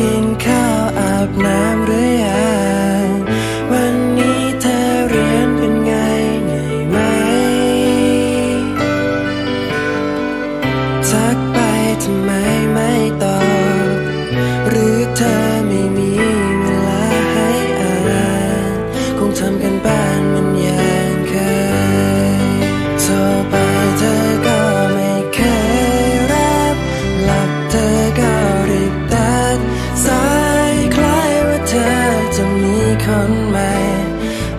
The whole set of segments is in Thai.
skin My.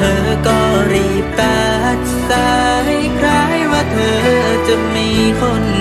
เธอก็รีบแปดสายคล้ายว่าเธอจะมีคน